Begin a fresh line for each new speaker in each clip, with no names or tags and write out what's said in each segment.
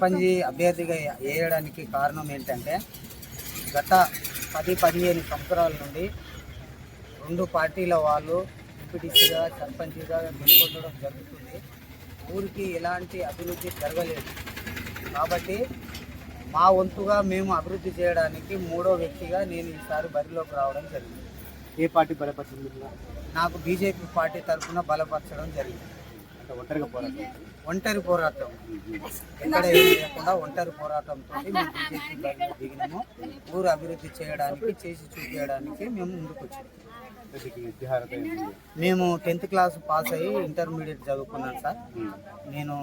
సర్పంచ్ అభ్యర్థిగా వేయడానికి కారణం ఏంటంటే గత పది పదిహేను సంవత్సరాల నుండి రెండు పార్టీల వాళ్ళు ఎంపీటీసీగా సర్పంచ్గా గెలుపొందడం జరుగుతుంది. ఊరికి ఎలాంటి అభివృద్ధి జరగలేదు. కాబట్టి మా వంతుగా మేము అభివృద్ధి చేయడానికి మూడో వ్యక్తిగా నేను ఈసారి బరిలోకి రావడం జరిగింది.
ఏ పార్టీ బలపరిచింది?
నాకు బీజేపీ పార్టీ తరఫున బలపరచడం జరిగింది.
ఒంటరిగా పోరాటం.
ఒంటరి పోరాటం. ఎక్కడ ఏం లేకుండా ఒంటరి పోరాటంతో మేము బీజేపీ దిగినాము. ఊరు అభివృద్ధి చేయడానికి చేసి చూపించడానికి మేము ముందుకు వచ్చాము? మేము టెన్త్ క్లాస్ పాస్ అయ్యి ఇంటర్మీడియట్ చదువుకున్నాను సార్. నేను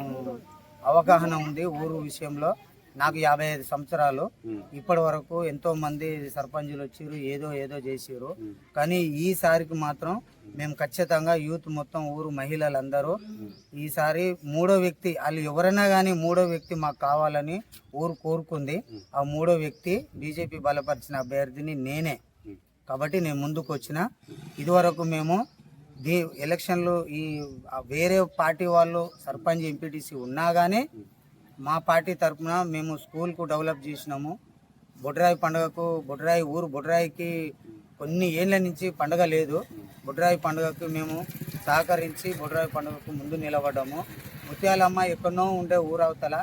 అవగాహన ఉంది ఊరు విషయంలో. నాకు యాభై ఐదు సంవత్సరాలు. ఇప్పటి వరకు ఎంతో మంది సర్పంచులు వచ్చారు ఏదో ఏదో చేసారు. కానీ ఈసారికి మాత్రం మేము ఖచ్చితంగా యూత్ మొత్తం ఊరు మహిళలందరూ ఈసారి మూడో వ్యక్తి వాళ్ళు ఎవరైనా కానీ మూడో వ్యక్తి మాకు కావాలని ఊరు కోరుకుంది. ఆ మూడో వ్యక్తి బీజేపీ బలపరిచిన అభ్యర్థిని నేనే. కాబట్టి నేను ముందుకు వచ్చిన. ఇదివరకు మేము దీ ఎలక్షన్లు ఈ వేరే పార్టీ వాళ్ళు సర్పంచ్ ఎంపీటీసీ ఉన్నా కానీ మా పార్టీ తరఫున మేము స్కూల్కు డెవలప్ చేసినాము. బొడ్రాయి పండుగకు బొడ్రాయి ఊరు బొడ్రాయికి కొన్ని ఏళ్ళ నుంచి పండుగ లేదు. బొడ్రాయి పండుగకు మేము సహకరించి బొడ్రాయి పండుగకు ముందు నిలబడ్డాము. ముత్యాలమ్మ ఎక్కడో ఉండే ఊరవతల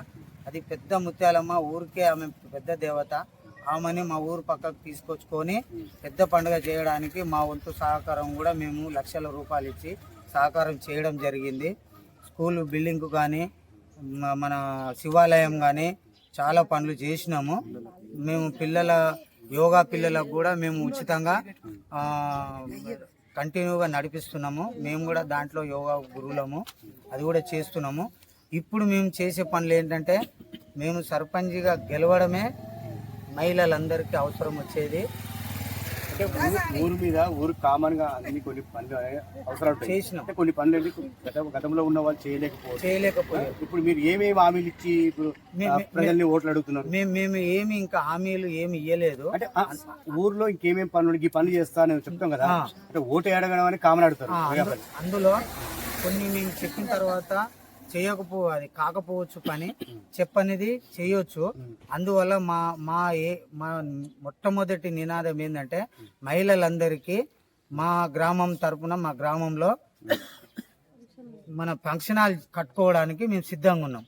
అది పెద్ద ముత్యాలమ్మ ఊరికే ఆమె పెద్ద దేవత. ఆమెని మా ఊరు పక్కకు తీసుకొచ్చుకొని పెద్ద పండుగ చేయడానికి మా వంతు సహకారం కూడా మేము లక్షల రూపాయలు ఇచ్చి సహకారం చేయడం జరిగింది. స్కూల్ బిల్డింగ్ కానీ మన శివాలయం కానీ చాలా పనులు చేసినాము. మేము పిల్లల యోగా పిల్లలకు కూడా మేము ఉచితంగా కంటిన్యూగా నడిపిస్తున్నాము. మేము కూడా దాంట్లో యోగా గురువులము. అది కూడా చేస్తున్నాము. ఇప్పుడు మేము చేసే పనులు ఏంటంటే మేము సర్పంచ్గా గెలవడమే మహిళలందరికీ అవసరం వచ్చేది.
ఊరు- ఊరు మీద ఊరు కామన్గా అన్ని కొన్ని పనులు అవసరాలు.
చేసినాం.
కొన్ని పనులు గతంలో ఉన్న వాళ్ళు చేయలేకపోవచ్చు
చేయలేకపోయాం
ఇప్పుడు మీరు ఏమేమి హామీలు ఇచ్చి ఇప్పుడు ప్రజల్ని ఓట్లు అడుగుతున్నారు?
మేము మేము ఏమి ఇంకా హామీలు ఏమి ఇవ్వలేదు
అంటే ఊర్లో ఇంకేమేం పనులు ఈ పనులు చేస్తా అని చెప్తాం కదా. అంటే ఓటు అడగడం అని కామన్ అడుగుతారు.
అందులో కొన్ని మేము చెప్పిన తర్వాత చేయకపో అది కాకపోవచ్చు పని చెప్పనేది చేయొచ్చు. అందువల్ల మా మా ఏ మా మొట్టమొదటి నినాదం ఏంటంటే మహిళలందరికీ మా గ్రామం తరపున మా గ్రామంలో మన ఫంక్షన్ హాల్ కట్టుకోవడానికి మేము సిద్ధంగా ఉన్నాం.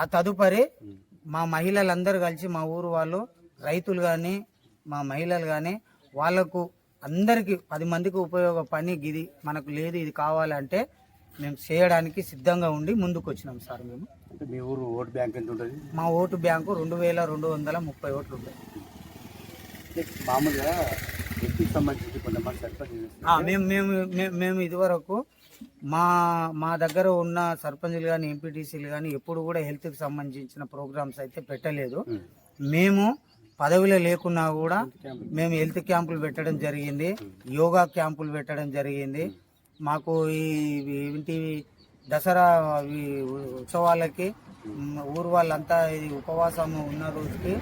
ఆ తదుపరి మా మహిళలందరూ కలిసి మా ఊరు వాళ్ళు రైతులు కానీ మా మహిళలు కానీ వాళ్ళకు అందరికీ పది మందికి ఉపయోగ పని గిది మనకు లేదు ఇది కావాలంటే మేము చేయడానికి సిద్ధంగా ఉండి ముందుకు వచ్చినాం సార్ మేము.
మీ ఊరు ఓటు బ్యాంక్ ఎంత ఉంటుంది
మా ఓటు బ్యాంకు రెండు వేల రెండు వందల ముప్పై ఓట్లు ఉంటాయి.
మామూలుగా వ్యక్తికి సంబంధించి కొంతమంది సర్పంచ్ చేస్తారు.
ఆ, మేము మేము మేము- ఇదివరకు మా మా దగ్గర ఉన్న సర్పంచులు కానీ ఎంపీటీసీలు కానీ ఎప్పుడు కూడా హెల్త్కి సంబంధించిన ప్రోగ్రామ్స్ అయితే పెట్టలేదు. మేము పదవిలో లేకున్నా కూడా మేము హెల్త్ క్యాంపులు పెట్టడం జరిగింది. యోగా క్యాంపులు పెట్టడం జరిగింది. మాకు ఈ ఏంటి దసరా ఉత్సవాలకి ఊరు వాళ్ళంతా ఇది ఉపవాసం ఉన్న రోజుకి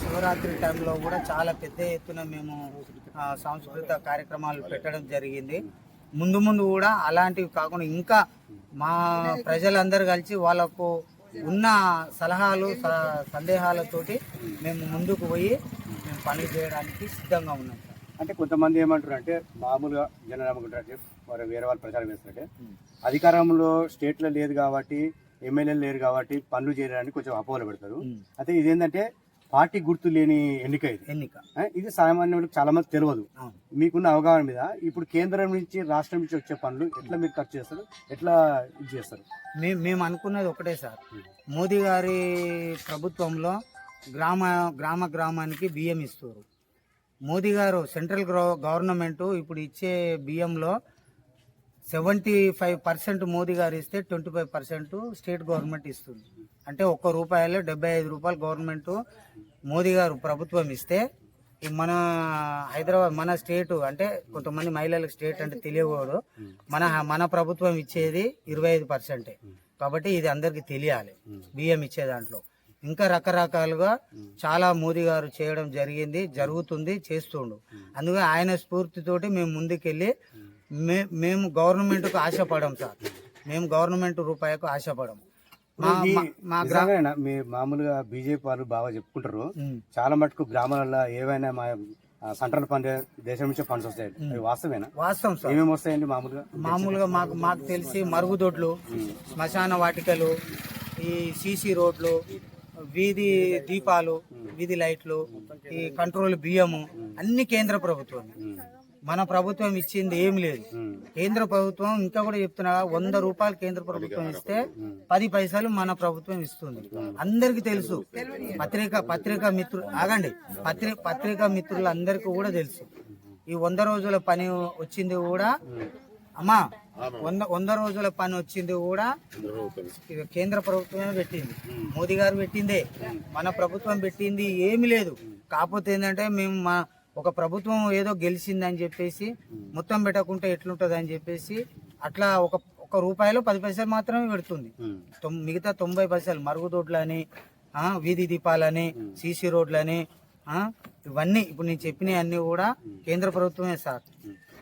శివరాత్రి టైంలో కూడా చాలా పెద్ద ఎత్తున మేము సాంస్కృతిక కార్యక్రమాలు పెట్టడం జరిగింది. ముందు ముందు కూడా అలాంటివి కాకుండా ఇంకా మా ప్రజలందరూ కలిసి వాళ్ళకు ఉన్న సలహాలు స- సందేహాలతోటి మేము ముందుకు పోయి మేము పని చేయడానికి సిద్ధంగా ఉన్నాం.
అంటే కొంతమంది ఏమంటారు అంటే మామూలుగా జనం ఏమనుకుంటారు మరి వేరే వాళ్ళు ప్రచారం చేస్తారంటే. అధికారంలో స్టేట్లో లేదు కాబట్టి ఎమ్మెల్యేలు లేరు కాబట్టి పనులు చేయడానికి కొంచెం అపోహలు పెడతారు.
ఉమ్.
అయితే ఇదేంటంటే పార్టీ గుర్తు లేని ఎన్నిక ఇది.
ఎన్నిక.
ఇది సామాన్యులకు చాలా మంది తెలియదు. మీకున్న అవగాహన మీద ఇప్పుడు కేంద్రం నుంచి రాష్ట్రం నుంచి వచ్చే పనులు ఎట్లా మీరు ఖర్చు చేస్తారు? ఎట్లా ఇది చేస్తారు?
మేము మేము అనుకున్నది ఒకటే సార్. మోదీ గారి ప్రభుత్వంలో గ్రామ గ్రామ గ్రామానికి బియ్యం ఇస్తారు మోదీ గారు సెంట్రల్ గవర్నమెంట్ ఇప్పుడు ఇచ్చే బియ్యంలో సెవెంటీ ఫైవ్ పర్సెంట్ మోదీ గారు ఇస్తే twenty five percent state government ఇస్తుంది. అంటే ఒక్క రూపాయలు డెబ్బై ఐదు రూపాయలు గవర్నమెంట్ మోదీ గారు ప్రభుత్వం ఇస్తే మన హైదరాబాద్ మన స్టేట్ అంటే కొంతమంది మహిళలకు స్టేట్ అంటే తెలియకూడదు. మన మన ప్రభుత్వం ఇచ్చేది ఇరవై ఐదు పర్సెంటే. కాబట్టి ఇది అందరికీ తెలియాలి. బియ్యం ఇచ్చే దాంట్లో. ఇంకా రకరకాలుగా చాలా మోదీ గారు చేయడం జరిగింది జరుగుతుంది చేస్తుండు. అందుకే ఆయన స్ఫూర్తితోటి మేము ముందుకెళ్ళి మే మేము గవర్నమెంట్కు ఆశపడం సార్. మేము గవర్నమెంట్ రూపాయకు ఆశపడము మా
మామూలుగా బీజేపీ వాళ్ళు బాగా చెప్పుకుంటారు. చాలా మటుకు గ్రామాలలో ఏవైనా మా సెంట్రల్ ఫండ్ దేశం నుంచే ఫండ్స్ వస్తాయి. వాస్తవేనా?
వాస్తవం సార్.
ఏమేమి వస్తాయండి మామూలుగా?
మామూలుగా మాకు మాకు తెలిసి మరుగుదొడ్లు శ్మశాన వాటికలు ఈ సీసీ రోడ్లు వీధి దీపాలు వీధి లైట్లు ఈ కంట్రోల్ బియ్యము అన్ని కేంద్ర ప్రభుత్వం మన ప్రభుత్వం ఇచ్చింది ఏం లేదు. కేంద్ర ప్రభుత్వం ఇంకా కూడా చెప్తున్నా వంద రూపాయలు కేంద్ర ప్రభుత్వం ఇస్తే పది పైసలు మన ప్రభుత్వం ఇస్తుంది. అందరికి తెలుసు. పత్రిక పత్రికా మిత్రులు ఆగండి. పత్రిక పత్రికా మిత్రులు అందరికీ కూడా తెలుసు. ఈ వంద రోజుల పని వచ్చింది కూడా అమ్మా వంద వంద రోజుల పని వచ్చింది కూడా కేంద్ర ప్రభుత్వమే పెట్టింది. మోదీ గారు పెట్టిందే. మన ప్రభుత్వం పెట్టింది ఏమీ లేదు. కాకపోతే ఏంటంటే మేము మా ఒక ప్రభుత్వం ఏదో గెలిచిందని చెప్పేసి మొత్తం పెట్టకుంటే ఎట్లుంటది అని చెప్పేసి అట్లా ఒక ఒక రూపాయలు పది పైసలు మాత్రమే పెడుతుంది. మిగతా తొంభై పైసలు మరుగుదొడ్లని ఆ, వీధి దీపాలని సీసీ రోడ్లని ఆ, ఇవన్నీ ఇప్పుడు నేను చెప్పినవి అన్ని కూడా కేంద్ర ప్రభుత్వమే సార్.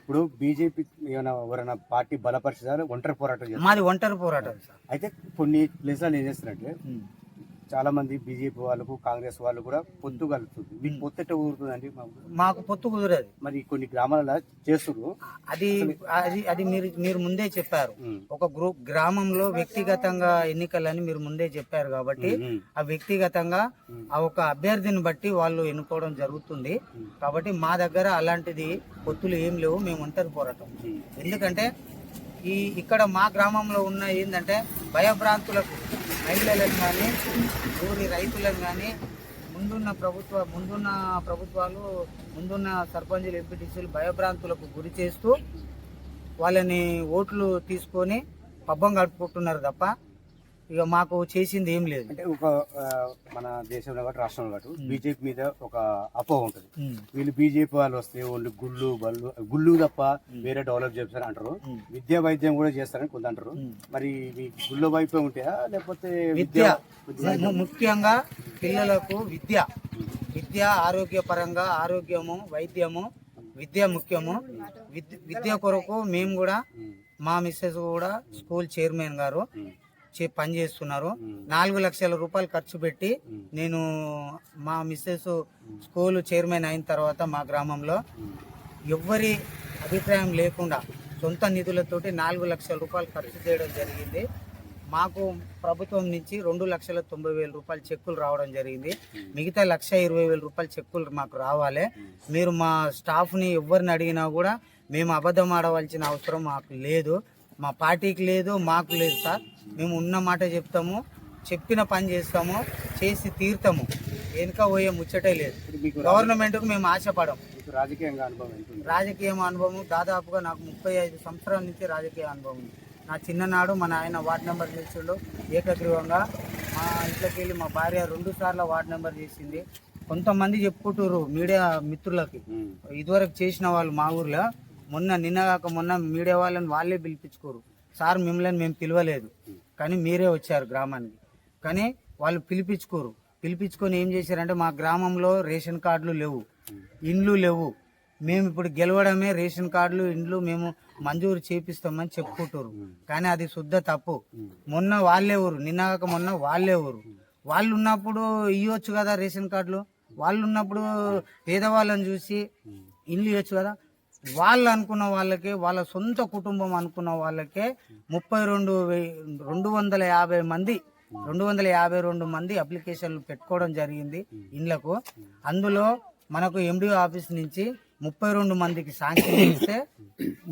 ఇప్పుడు బీజేపీ ఏమైనా ఎవరైనా పార్టీ బలపరిచారు ఒంటరి పోరాటం
మాది ఒంటరి పోరాటం సార్.
అయితే కొన్ని ప్లేస్లలో ఏం చేస్తారంటే
ఉమ్.
చాలా మంది బీజేపీ వాళ్ళకు కాంగ్రెస్ వాళ్ళు కూడా పొత్తు కలుగుతుంది. మీకు పొత్తు ఎట్ట ఊరుతుందండి? మామూలుగా?
మాకు పొత్తు కుదరదు.
మరి కొన్ని గ్రామాలలో చేస్తున్నారు
అది అది అది మీరు మీరు ముందే చెప్పారు. ఒక గ్రూప్ గ్రామంలో వ్యక్తిగతంగా ఎన్నికలని మీరు ముందే చెప్పారు కాబట్టి ఆ వ్యక్తిగతంగా ఆ ఒక అభ్యర్థిని బట్టి వాళ్ళు ఎన్నుకోవడం జరుగుతుంది. కాబట్టి మా దగ్గర అలాంటిది పొత్తులు ఏం లేవు. మేము ఒంటరి పోరాటం. ఎందుకంటే ఈ ఇక్కడ మా గ్రామంలో ఉన్న ఏంటంటే భయభ్రాంతులకు మహిళలను కానీ ఊరి రైతులను కానీ ముందున్న ప్రభుత్వ ముందున్న ప్రభుత్వాలు ముందున్న సర్పంచులు ఎంపీటీసీలు భయభ్రాంతులకు గురి చేస్తూ వాళ్ళని ఓట్లు తీసుకొని పబ్బం గడుపుకుంటున్నారు తప్ప ఇక మాకు చేసింది ఏం లేదు.
అంటే ఒక మన దేశంలో కాబట్టి రాష్ట్రంలో కాబట్టి బీజేపీ మీద ఒక అపోహ ఉంటుంది. వీళ్ళు బీజేపీ వాళ్ళు వస్తే ఓన్లీ గుళ్ళు బళ్ళు గుళ్ళు తప్ప వేరే డెవలప్ చేస్తారు అంటారు. విద్యా వైద్యం కూడా చేస్తారని కొంత అంటారు. మరి ఇవి గుళ్ళ వైపే ఉంటాయా? లేకపోతే
విద్య. ముఖ్యంగా పిల్లలకు విద్య. విద్య ఆరోగ్యపరంగా ఆరోగ్యము వైద్యము విద్య ముఖ్యము. విద్య కొరకు మేము కూడా మా మిస్సెస్ కూడా స్కూల్ చైర్మన్ గారు.
ఉమ్,
చే- పనిచేస్తున్నారు
ఉమ్,
నాలుగు లక్షల రూపాయలు ఖర్చు పెట్టి నేను మా మిస్సెస్ స్కూల్ చైర్మన్ అయిన తర్వాత మా గ్రామంలో ఎవ్వరి అభిప్రాయం లేకుండా సొంత నిధులతోటి నాలుగు లక్షల రూపాయలు ఖర్చు చేయడం జరిగింది. మాకు ప్రభుత్వం నుంచి రెండు లక్షల తొంభై వేల రూపాయల చెక్కులు రావడం జరిగింది. మిగతా లక్ష ఇరవై వేల రూపాయల చెక్కులు మాకు రావాలి. మీరు మా స్టాఫ్ని ఎవరిని అడిగినా కూడా మేము అబద్ధం ఆడవలసిన అవసరం మాకు లేదు. మా పార్టీకి లేదు మాకు లేదు సార్. మేము ఉన్న మాట చెప్తాము చెప్పిన పని చేస్తాము చేసి తీరుతాము. వెనుక పోయే ముచ్చటే లేదు. గవర్నమెంట్కు మేము ఆశపడం.
రాజకీయంగా అనుభవం?
రాజకీయ అనుభవం దాదాపుగా నాకు ముప్పై ఐదు సంవత్సరాల నుంచి రాజకీయ అనుభవం ఉంది. నా చిన్ననాడు మా నాయన వార్డు నెంబర్ చేసిండు ఏకగ్రీవంగా. మా ఇంట్లోకి వెళ్ళి మా భార్య రెండు సార్లు వార్డు నెంబర్ చేసింది. కొంతమంది చెప్పుకుంటారు మీడియా మిత్రులకి. ఇదివరకు చేసిన వాళ్ళు మా ఊర్లో మొన్న నిన్న కాక మొన్న మీడియా వాళ్ళని వాళ్ళే పిలిపించుకోరు. సార్ మిమ్మల్ని మేము పిలవలేదు. కానీ మీరే వచ్చారు గ్రామానికి. కానీ వాళ్ళు పిలిపించుకోరు. పిలిపించుకొని ఏం చేశారంటే మా గ్రామంలో రేషన్ కార్డులు లేవు. ఇండ్లు లేవు. మేము ఇప్పుడు గెలవడమే రేషన్ కార్డులు ఇండ్లు మేము మంజూరు చేపిస్తామని చెప్పుకుంటారు కానీ అది శుద్ధ తప్పు. మొన్న వాళ్ళే ఊరు. నిన్నగాక మొన్న వాళ్ళే ఊరు. వాళ్ళు ఉన్నప్పుడు ఇవ్వచ్చు కదా రేషన్ కార్డులు? వాళ్ళు ఉన్నప్పుడు పేదవాళ్ళని చూసి ఇల్లు ఇవ్వచ్చు కదా? వాళ్ళు అనుకున్న వాళ్ళకే వాళ్ళ సొంత కుటుంబం అనుకున్న వాళ్ళకే ముప్పై రెండు రెండు వందల యాభై మంది రెండు వందల యాభై రెండు మంది అప్లికేషన్లు పెట్టుకోవడం జరిగింది ఇండ్లకు. అందులో మనకు ఎండిఓ ఆఫీస్ నుంచి ముప్పై రెండు మందికి శాంక్షన్ చేస్తే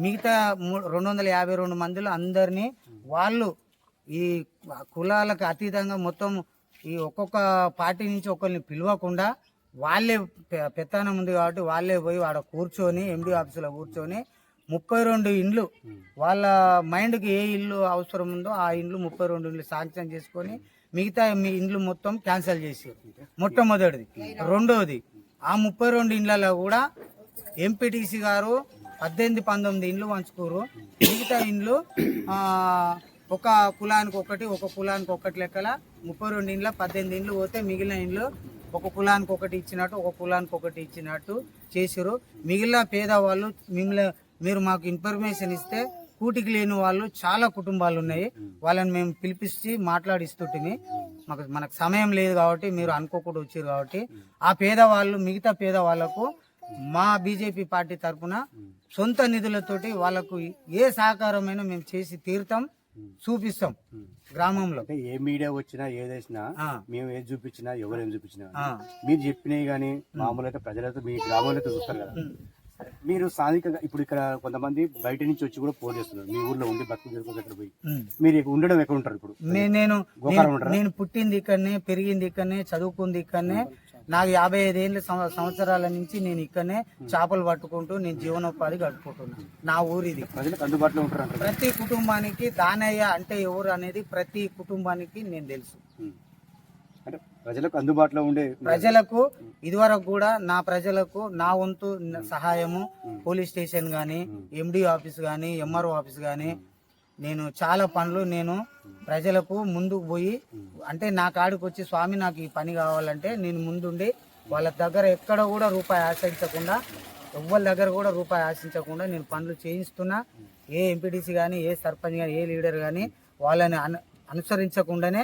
మిగతా రెండు వందల యాభై రెండు మందిలో అందరినీ వాళ్ళు ఈ కులాలకు అతీతంగా మొత్తం ఈ ఒక్కొక్క పార్టీ నుంచి ఒకరిని పిలవకుండా వాళ్ళే పెత్తానం ఉంది కాబట్టి వాళ్ళే పోయి ఆడ కూర్చొని ఎండి ఆఫీసులో కూర్చొని ముప్పై రెండు ఇండ్లు వాళ్ళ మైండ్కి ఏ ఇల్లు అవసరం ఉందో ఆ ఇండ్లు ముప్పై రెండు ఇండ్లు శాంక్షన్ చేసుకొని మిగతా మీ ఇండ్లు మొత్తం క్యాన్సిల్ చేసారు మొట్టమొదటిది. రెండవది ఆ ముప్పై రెండు ఇండ్లలో కూడా ఎంపీటీసీ గారు పద్దెనిమిది పంతొమ్మిది ఇండ్లు పంచుకోరు. మిగతా ఇండ్లు ఒక కులానికి ఒకటి ఒక కులానికి ఒకటి లెక్కల ముప్పై రెండు ఇండ్ల పద్దెనిమిది ఇండ్లు పోతే మిగిలిన ఇండ్లు ఒక కులానికి ఒకటి ఇచ్చినట్టు ఒక కులానికి ఒకటి ఇచ్చినట్టు చేసిరు మిగిలిన పేదవాళ్ళు మిమ్మల్ని మీరు మాకు ఇన్ఫర్మేషన్ ఇస్తే కూటికి లేని వాళ్ళు చాలా కుటుంబాలు ఉన్నాయి. వాళ్ళని మేము పిలిపించి మాట్లాడిస్తుంటిమి. మాకు మనకు సమయం లేదు కాబట్టి మీరు అనుకోకుండా వచ్చారు కాబట్టి. ఆ పేదవాళ్ళు మిగతా పేదవాళ్ళకు మా బీజేపీ పార్టీ తరఫున సొంత నిధులతోటి వాళ్ళకు ఏ సహకారమైనా మేము చేసి తీరుతాం. చూపిస్తాం గ్రామంలో.
ఏ మీడియా వచ్చినా ఏదేసినా
ఆ,
మేము ఏది చూపించినా ఎవరు ఏం చూపించినా మీరు చెప్పినవి కానీ మామూలుగా అయితే ప్రజలైతే మీ గ్రామంలో చూస్తారు కదా. మీరు స్థానికంగా ఇప్పుడు ఇక్కడ కొంతమంది బయట నుంచి వచ్చి కూడా ఫోన్ చేస్తున్నారు. మీ ఊర్లో ఉండి బతుకు ఇక్కడ పోయి. మీరు ఇక్కడ ఉండడం ఎక్కడ ఉంటారు ఇప్పుడు?
నేను నేను- పుట్టింది ఇక్కడనే పెరిగింది ఇక్కడనే చదువుకుంది ఇక్కడనే. నాకు యాభై ఐదేళ్ళ సంవ- సంవత్సరాల నుంచి నేను ఇక్కడనే చేపలు పట్టుకుంటూ నేను జీవనోపాధి గడుపుకుంటున్నాను నా ఊరిది.
అందుబాటులో ఉంటారు
ప్రతి కుటుంబానికి దానయ్య అంటే ఎవరు అనేది ప్రతి కుటుంబానికి నేను తెలుసు.
ప్రజలకు అందుబాటులో ఉండే
ప్రజలకు ఇదివరకు కూడా నా ప్రజలకు నా వంతు సహాయము పోలీస్ స్టేషన్ గాని ఎండి ఆఫీస్ గాని ఎంఆర్ఓ ఆఫీస్ గాని నేను చాలా పనులు నేను ప్రజలకు ముందుకు పోయి అంటే నా కాడికి వచ్చి స్వామి నాకు ఈ పని కావాలంటే నేను ముందుండి వాళ్ళ దగ్గర ఎక్కడ కూడా రూపాయి ఆశించకుండా ఎవ్వరి దగ్గర కూడా రూపాయి ఆశించకుండా నేను పనులు చేయిస్తున్నా. ఏ ఎంపీటీసీ కానీ ఏ సర్పంచ్ కానీ ఏ లీడర్ కానీ వాళ్ళని అను అనుసరించకుండానే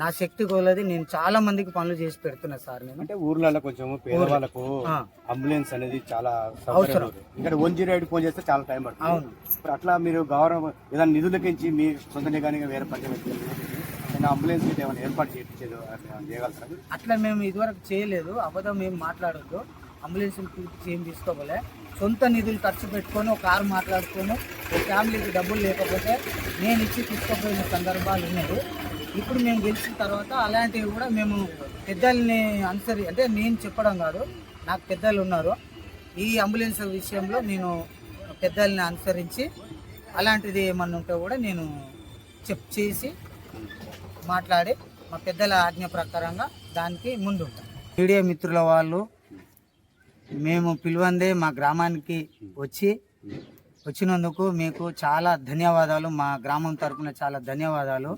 నా శక్తి కొలది నేను చాలా మందికి పనులు చేసి పెడుతున్నా సార్ నేను.
అంటే ఊర్లలో కొంచెం పేదవాళ్ళకు. అంబులెన్స్ అనేది చాలా ఉంది. ఇక్కడ వన్ జీరో ఎయిట్ ఫోన్ చేస్తే చాలా టైం పడుతుంది.
అవును.
ఇప్పుడు అట్లా మీరు గౌరవం ఏదైనా నిధులకించి మీ సొంత కానీ వేరే ఏదైనా అంబులెన్స్ ఏమైనా ఏర్పాటు చేయించేది చేయగలుగుతారా?
అట్లా మేము ఇదివరకు చేయలేదు. అబద్ధం ఏం మాట్లాడొద్దు. అంబులెన్స్ ఏం తీసుకోవాలి సొంత నిధులు ఖర్చు పెట్టుకొని ఒక కారు మాట్లాడుకొని ఒక ఫ్యామిలీకి డబ్బులు లేకపోతే నేను ఇచ్చి తీసుకుపోయిన సందర్భాలు ఉన్నాయి. ఇప్పుడు మేము గెలిచిన తర్వాత అలాంటివి కూడా మేము పెద్దల్ని అనుసరి అంటే నేను చెప్పడం కాదు నాకు పెద్దలు ఉన్నారు. ఈ అంబులెన్స్ విషయంలో నేను పెద్దల్ని అనుసరించి అలాంటిది ఏమన్నా ఉంటే కూడా నేను చెప్ చేసి మాట్లాడి మా పెద్దల ఆజ్ఞ ప్రకారంగా దానికి ముందుంటాం మీడియా మిత్రుల వాళ్ళు మేము పిలువందే మా గ్రామానికి వచ్చి వచ్చినందుకు మీకు చాలా ధన్యవాదాలు. మా గ్రామం తరపున చాలా ధన్యవాదాలు.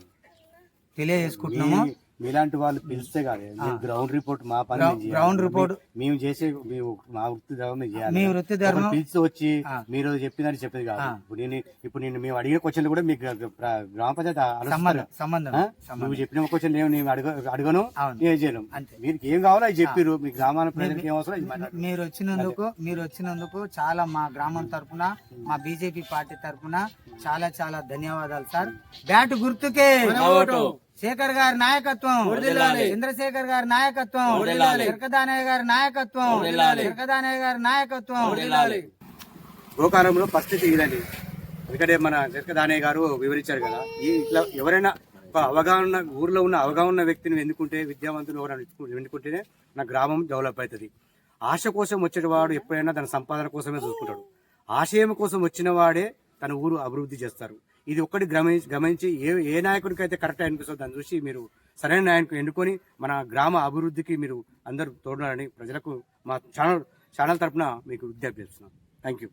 తెలియజేసుకుంటున్నాము.
మీ- మీలాంటి వాళ్ళు పిలిస్తే కాదు. గ్రౌండ్ రిపోర్ట్ మా పని.
గ్రౌండ్ రిపోర్ట్
మేము చేసే మేము మా వృత్తి ధర్మం చేయాలి.
మీ వృత్తి ధర్మం
పిలిచి వచ్చి. మీరు చెప్పినది చెప్పేది కాదు. ఇప్పుడు నేను ఇప్పుడు నేను మేము అడిగిన క్వశ్చన్ కూడా మీకు గ్ర- గ్ర- గ్రామ పంచాయతీ.
సంబంధం
నువ్వు చెప్పిన క్వశ్చన్ నేను నేను అడగ అడగను నేను చేయను.
అంతే.
మీరు ఏం కావాలో అది చెప్పారు. మీ గ్రామాల ప్రజలకు ఏం అవసరం.
మీరు వచ్చినందుకు మీరు వచ్చినందుకు చాలా మా గ్రామం తరపున మా బీజేపీ పార్టీ తరపున చాలా చాలా ధన్యవాదాలు సార్. బ్యాట్ గుర్తుకే. శేఖర్ గారి నాయకత్వం. చంద్రశేఖర్ గారి నాయకత్వం. చిరకదానయ్య గారి నాయకత్వం. చిరకదానయ్య గారి నాయకత్వం.
గోకారంలో పరిస్థితి ఇదండి. ఎందుకంటే మన జర్క దానయ్య గారు వివరించారు కదా ఈ ఇట్లా ఎవరైనా ఒక అవగాహన ఊర్లో ఉన్న అవగాహన ఉన్న వ్యక్తిని ఎన్నుకుంటే విద్యావంతులు ఎవరైనా ఎన్నుకుంటేనే నా గ్రామం డెవలప్ అవుతుంది. ఆశ కోసం వచ్చేవాడు ఎప్పుడైనా తన సంపాదన కోసమే చూసుకుంటాడు. ఆశయం కోసం వచ్చిన వాడే తన ఊరు అభివృద్ధి చేస్తారు. ఇది ఒక్కటి గమనించి గమనించి ఏ ఏ నాయకుడికి అయితే కరెక్ట్ అనిపిస్తుందో దాన్ని చూసి మీరు సరైన నాయకుని ఎన్నుకొని మన గ్రామ అభివృద్ధికి మీరు అందరూ తోడున్నారని ప్రజలకు మా ఛానల్ ఛానల్ తరఫున మీకు విజ్ఞప్తి చేస్తున్నాం. Thank you